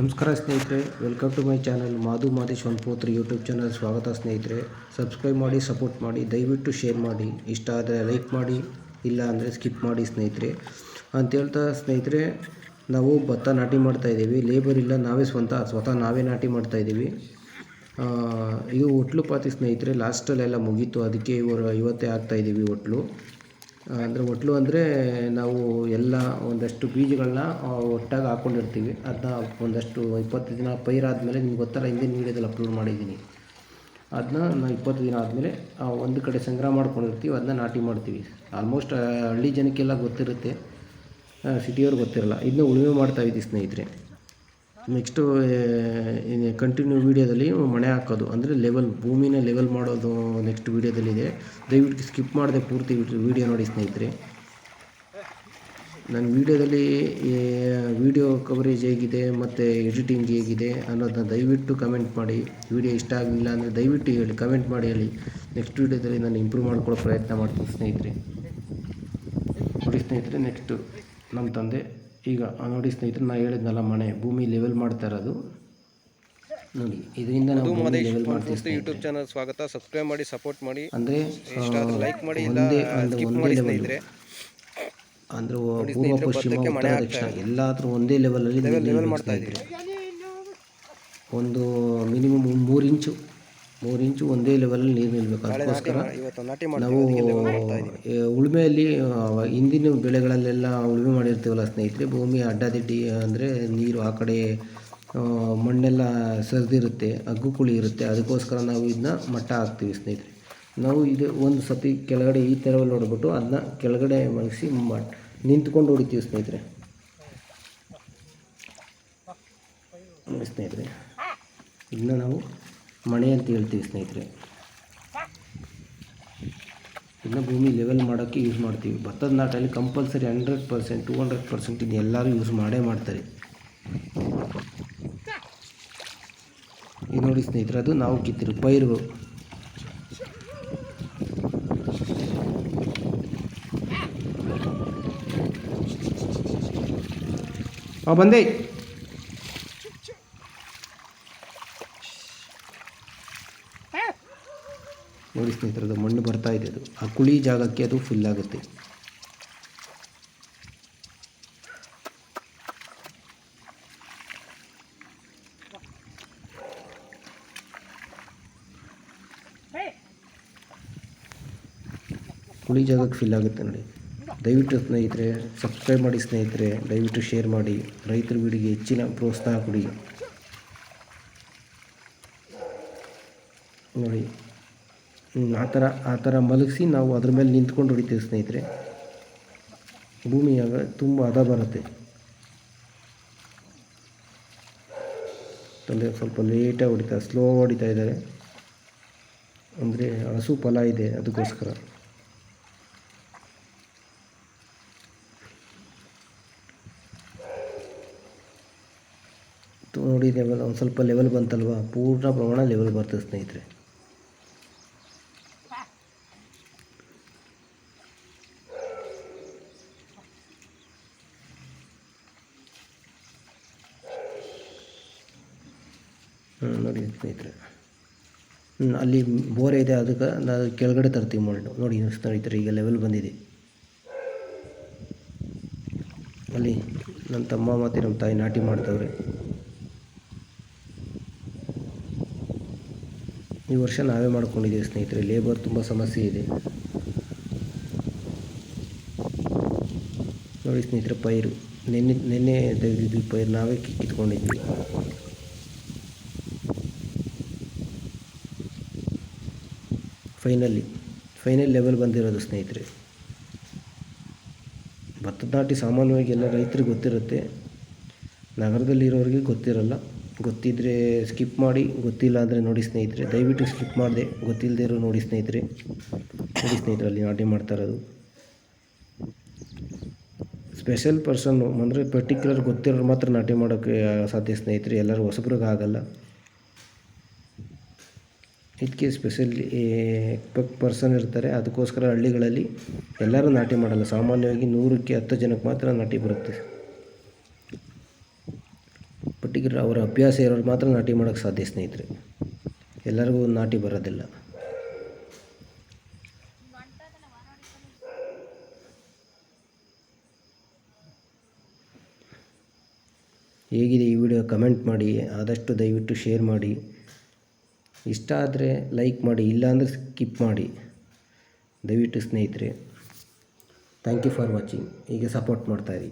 ನಮಸ್ಕಾರ ಸ್ನೇಹಿತರೆ welcome to my channel Madhu Madesh ಪೋತ್ರಿ YouTube channel ಸ್ವಾಗತ ಸ್ನೇಹಿತರೆ. ಸಬ್ಸ್ಕ್ರೈಬ್ ಮಾಡಿ ಸಪೋರ್ಟ್ ಮಾಡಿ, ದಯವಿಟ್ಟು ಶೇರ್ ಮಾಡಿ. ಇಷ್ಟ ಆದರೆ ಲೈಕ್ ಮಾಡಿ, ಇಲ್ಲ ಅಂದರೆ ಸ್ಕಿಪ್ ಮಾಡಿ ಸ್ನೇಹಿತರೆ. ಅಂತ ಹೇಳ್ತಾ ಸ್ನೇಹಿತರೆ, ನಾವು ಭತ್ತ ನಾಟಿ ಮಾಡ್ತಾಯಿದ್ದೀವಿ ಲೇಬರ್ ಇಲ್ಲ, ನಾವೇ ಸ್ವಂತ, ಸ್ವತಃ ನಾವೇ ನಾಟಿ ಮಾಡ್ತಾಯಿದ್ದೀವಿ ಇದು ಒಟ್ಲು ಪಾತಿ ಸ್ನೇಹಿತರೆ ಲಾಸ್ಟಲ್ಲೆಲ್ಲ ಮುಗೀತು. ಅದಕ್ಕೆ ಇವರು ಇವತ್ತೇ ಹಾಕ್ತಾಯಿದ್ದೀವಿ ಒಟ್ಲು ಅಂದರೆ ಒಟ್ಲು ಅಂದರೆ ನಾವು ಎಲ್ಲ ಒಂದಷ್ಟು ಬೀಜಗಳನ್ನ ಒಟ್ಟಾಗಿ ಹಾಕ್ಕೊಂಡಿರ್ತೀವಿ ಅದನ್ನ ಒಂದಷ್ಟು ಇಪ್ಪತ್ತು ದಿನ ಪೈರಾದಮೇಲೆ ನಿಮ್ಗೆ ಗೊತ್ತಲ್ಲ ಹಿಂದೆ ವೀಡಿಯೋದಲ್ಲಿ ಅಪ್ಲೋಡ್ ಮಾಡಿದ್ದೀನಿ. ಅದನ್ನ ನಾವು ಇಪ್ಪತ್ತು ದಿನ ಆದಮೇಲೆ ಒಂದು ಕಡೆ ಸಂಗ್ರಹ ಮಾಡ್ಕೊಂಡಿರ್ತೀವಿ ಅದನ್ನ ನಾಟಿ ಮಾಡ್ತೀವಿ. ಆಲ್ಮೋಸ್ಟ್ ಹಳ್ಳಿ ಜನಕ್ಕೆಲ್ಲ ಗೊತ್ತಿರುತ್ತೆ. ಸಿಟಿಯವ್ರಿಗೆ ಗೊತ್ತಿರಲ್ಲ. ಇದನ್ನ ಉಳುಮೆ ಮಾಡ್ತಾ ಇದ್ದೀವಿ ಸ್ನೇಹಿತರೆ. ನೆಕ್ಸ್ಟು ಕಂಟಿನ್ಯೂ ವೀಡಿಯೋದಲ್ಲಿ ಮಣೆ ಹಾಕೋದು. ಅಂದರೆ ಲೆವೆಲ್ ಭೂಮಿನ ಲೆವೆಲ್ ಮಾಡೋದು ನೆಕ್ಸ್ಟ್ ವೀಡಿಯೋದಲ್ಲಿದೆ ದಯವಿಟ್ಟು ಸ್ಕಿಪ್ ಮಾಡದೆ ಪೂರ್ತಿ ವೀಡಿಯೋ ನೋಡಿ ಸ್ನೇಹಿತರೆ. ನನ್ನ ವೀಡಿಯೋದಲ್ಲಿ ವೀಡಿಯೋ ಕವರೇಜ್ ಹೇಗಿದೆ, ಮತ್ತು ಎಡಿಟಿಂಗ್ ಹೇಗಿದೆ ಅನ್ನೋದನ್ನ ದಯವಿಟ್ಟು ಕಮೆಂಟ್ ಮಾಡಿ. ವೀಡಿಯೋ ಇಷ್ಟ ಆಗಲಿಲ್ಲ ಅಂದರೆ ದಯವಿಟ್ಟು ಹೇಳಿ ಕಮೆಂಟ್ ಮಾಡಿ ಹೇಳಿ. ನೆಕ್ಸ್ಟ್ ವೀಡಿಯೋದಲ್ಲಿ ನಾನು ಇಂಪ್ರೂವ್ ಮಾಡ್ಕೊಳ್ಳೋ ಪ್ರಯತ್ನ ಮಾಡ್ತೀನಿ ಸ್ನೇಹಿತರೆ. ನೋಡಿ ಸ್ನೇಹಿತರೆ ನೆಕ್ಸ್ಟು ನಮ್ಮ ತಂದೆ. ಈಗ ನೋಡಿ ಸ್ನೇಹಿತರೆ ನಾನು ಹೇಳಿದ್ನಲ್ಲ ಮನೆ ಭೂಮಿ ಲೆವೆಲ್ ಮಾಡ್ತಾ ಇರೋದು. ನೋಡಿ ಇದರಿಂದ ನಾವು ಭೂಮಿ ಲೆವೆಲ್ ಮಾಡ್ತೀವಿ ಯೂಟ್ಯೂಬ್ ಚಾನಲ್ ಸ್ವಾಗತ. ಸಬ್ಸ್ಕ್ರೈಬ್ ಮಾಡಿ ಸಪೋರ್ಟ್ ಮಾಡಿ. ಅಂದ್ರೆ ಲೈಕ್ ಮಾಡಿ ಒಂದೇ ಒಂದೇ ಮಾಡಿ ಲೆವೆಲ್ ಅಂದ್ರೆ ಪೂರ್ವ ಪಶ್ಚಿಮ ಉತ್ತರ ದಕ್ಷಿಣ ಎಲ್ಲಾದ್ರೂ ಒಂದೇ ಲೆವೆಲಲ್ಲಿ ಲೆವೆಲ್ ಮಾಡ್ತಾ ಇದ್ದೀವಿ ಒಂದು ಮಿನಿಮಮ್ ಮೂರು ಇಂಚು ಮೂರು ಇಂಚು ಒಂದೇ ಲೆವೆಲಲ್ಲಿ ನೀರು ನಿಲ್ಲಬೇಕು ಅದಕ್ಕೋಸ್ಕರ ನಾವು ಉಳುಮೆಯಲ್ಲಿ ಹಿಂದಿನ ಬೆಳೆಗಳಲ್ಲೆಲ್ಲ ಉಳುಮೆ ಮಾಡಿರ್ತೀವಲ್ಲ ಸ್ನೇಹಿತರೆ ಭೂಮಿ ಅಡ್ಡಾದಿಡ್ಡಿ ಅಂದರೆ ನೀರು ಆ ಕಡೆ ಮಣ್ಣೆಲ್ಲ ಸರಿದಿರುತ್ತೆ ಹಗ್ಗು ಕುಳಿ ಇರುತ್ತೆ ಅದಕ್ಕೋಸ್ಕರ ನಾವು ಇದನ್ನ ಮಟ್ಟ ಹಾಕ್ತೀವಿ ಸ್ನೇಹಿತರೆ. ನಾವು ಇದು ಒಂದು ಸತಿ ಕೆಳಗಡೆ ಈ ಥರ ನೋಡ್ಬಿಟ್ಟು ಅದನ್ನ ಕೆಳಗಡೆ ಮಲಗಿಸಿ ಮ ನಿಂತ್ಕೊಂಡು ಹೊಡಿತೀವಿ ಸ್ನೇಹಿತರೆ. ಸ್ನೇಹಿತರೆ ಇದನ್ನ ನಾವು ಮಣೆ ಅಂತ ಹೇಳ್ತೀವಿ ಸ್ನೇಹಿತರೆ. ಇದನ್ನ ಭೂಮಿ ಲೆವೆಲ್ ಮಾಡೋಕ್ಕೆ ಯೂಸ್ ಮಾಡ್ತೀವಿ. ಭತ್ತದ ನಾಟಲ್ಲಿ compulsory hundred percent two hundred percent ಇದು ಎಲ್ಲರೂ ಯೂಸ್ ಮಾಡೇ ಮಾಡ್ತಾರೆ. ಇದು ನೋಡಿ ಸ್ನೇಹಿತರೆ, ಅದು ನಾವು ಕಿತ್ತಿರು ಪೈರು ಹಾಂ ಬಂದೆ. ನೋಡಿ ಸ್ನೇಹಿತರೆ, ಅದು ಮಣ್ಣು ಬರ್ತಾ ಇದೆ ಅದು. ಆ ಕುಳಿ ಜಾಗಕ್ಕೆ ಅದು ಫುಲ್ ಆಗುತ್ತೆ. ಕುಳಿ ಜಾಗಕ್ಕೆ ಫಿಲ್ ಆಗುತ್ತೆ ನೋಡಿ. ದಯವಿಟ್ಟು ಸ್ನೇಹಿತರೆ ಸಬ್ಸ್ಕ್ರೈಬ್ ಮಾಡಿ ಸ್ನೇಹಿತರೆ, ದಯವಿಟ್ಟು ಶೇರ್ ಮಾಡಿ. ರೈತರ ವೀಡಿಗೆ ಹೆಚ್ಚಿನ ಪ್ರೋತ್ಸಾಹ ಕೊಡಿ. ನೋಡಿ. ಆ ಥರ ಆ ಥರ ಮಲಗಿಸಿ ನಾವು ಅದ್ರ ಮೇಲೆ ನಿಂತ್ಕೊಂಡು ಹೊಡಿತೇವೆ ಸ್ನೇಹಿತರೆ. ಭೂಮಿಯಾಗ ತುಂಬ ಹದ ಬರುತ್ತೆ. ತಂದೆ ಸ್ವಲ್ಪ ಲೇಟಾಗಿ ಹೊಡಿತಾ, ಸ್ಲೋ ಹೊಡಿತಾ ಇದ್ದಾರೆ. ಅಂದರೆ ಹಸು ಫಲ ಇದೆ ಅದಕ್ಕೋಸ್ಕರ. ನೋಡಿ ಲೆವೆಲ್ ಒಂದು ಸ್ವಲ್ಪ ಲೆವೆಲ್ ಬಂತಲ್ವ? ಪೂರ್ಣ ಪ್ರಮಾಣ ಲೆವೆಲ್ ಬರ್ತದೆ ಸ್ನೇಹಿತರೆ. ನೋಡಿ ಸ್ನೇಹಿತರೆ. ಅಲ್ಲಿ ಬೋರೆ ಇದೆ, ಅದಕ್ಕೆ ನಾವು ಕೆಳಗಡೆ ತರ್ತೀವಿ ಮಣ್ಣು ನೋಡಿ ಸ್ನೇಹಿತರೆ, ಈಗ ಲೆವೆಲ್ ಬಂದಿದೆ. ಅಲ್ಲಿ ನನ್ನ ತಮ್ಮ ಮತ್ತು ನಮ್ಮ ತಾಯಿ ನಾಟಿ ಮಾಡ್ತವ್ರೆ. ಈ ವರ್ಷ ನಾವೇ ಮಾಡ್ಕೊಂಡಿದ್ದೀವಿ ಸ್ನೇಹಿತರೆ ಲೇಬರ್ ತುಂಬ ಸಮಸ್ಯೆ ಇದೆ. ನೋಡಿ ಸ್ನೇಹಿತರೆ, ಪೈರು. ನೆನ್ನೆ ನೆನ್ನೆ ತೆಗೆದಿದ್ವಿ ಪೈರು, ನಾವೇ ಕಿತ್ಕೊಂಡಿದ್ವಿ. ಫೈನಲಿ ಫೈನಲ್ ಲೆವೆಲ್ ಬಂದಿರೋದು ಸ್ನೇಹಿತರೆ. ಭತ್ತದ ನಾಟಿ ಸಾಮಾನ್ಯವಾಗಿ ಎಲ್ಲ ರೈತರಿಗೆ ಗೊತ್ತಿರುತ್ತೆ. ನಗರದಲ್ಲಿರೋರಿಗೆ ಗೊತ್ತಿರಲ್ಲ. ಗೊತ್ತಿದ್ದರೆ ಸ್ಕಿಪ್ ಮಾಡಿ, ಗೊತ್ತಿಲ್ಲ ಅಂದರೆ ನೋಡಿ ಸ್ನೇಹಿತರೆ. ದಯವಿಟ್ಟು ಸ್ಕಿಪ್ ಮಾಡಿದೆ. ಗೊತ್ತಿಲ್ಲದೆ ಇರೋ ನೋಡಿ ಸ್ನೇಹಿತರೆ. ನೋಡಿ ಸ್ನೇಹಿತರೆ, ಅಲ್ಲಿ ನಾಟಿ ಮಾಡ್ತಾ ಇರೋದು. ಸ್ಪೆಷಲ್ ಪರ್ಸನ್ನು ಅಂದರೆ ಪರ್ಟಿಕ್ಯುಲರ್ ಗೊತ್ತಿರೋರು ಮಾತ್ರ ನಾಟಿ ಮಾಡೋಕ್ಕೆ ಸಾಧ್ಯ ಸ್ನೇಹಿತರೆ. ಎಲ್ಲರೂ ಹೊಸಬ್ರಿಗೆ ಆಗಲ್ಲ. ಇದಕ್ಕೆ ಸ್ಪೆಷಲಿ ಪರ್ಸನ್ ಇರ್ತಾರೆ. ಅದಕ್ಕೋಸ್ಕರ ಹಳ್ಳಿಗಳಲ್ಲಿ ಎಲ್ಲರೂ ನಾಟಿ ಮಾಡಲ್ಲ. ಸಾಮಾನ್ಯವಾಗಿ ನೂರಕ್ಕೆ ಹತ್ತು ಜನಕ್ಕೆ ಮಾತ್ರ ನಾಟಿ ಬರುತ್ತೆ. ಪರ್ಟಿಕ್ಯುಲರ್ ಅವರ ಅಭ್ಯಾಸ ಇರೋರು ಮಾತ್ರ ನಾಟಿ ಮಾಡೋಕ್ಕೆ ಸಾಧ್ಯ ಸ್ನೇಹಿತರೆ. ಎಲ್ಲರಿಗೂ ನಾಟಿ ಬರೋದಿಲ್ಲ. ಹೇಗಿದೆ ಈ ವಿಡಿಯೋ? ಕಮೆಂಟ್ ಮಾಡಿ. ಆದಷ್ಟು ದಯವಿಟ್ಟು ಶೇರ್ ಮಾಡಿ. ಇಷ್ಟ ಆದರೆ ಲೈಕ್ ಮಾಡಿ ಇಲ್ಲಾಂದರೆ ಸ್ಕಿಪ್ ಮಾಡಿ. ದಯವಿಟ್ಟು ಸ್ನೇಹಿತರೆ ಥ್ಯಾಂಕ್ ಯು ಫಾರ್ ವಾಚಿಂಗ್ ಹೀಗೆ ಸಪೋರ್ಟ್ ಮಾಡ್ತಾಯಿರಿ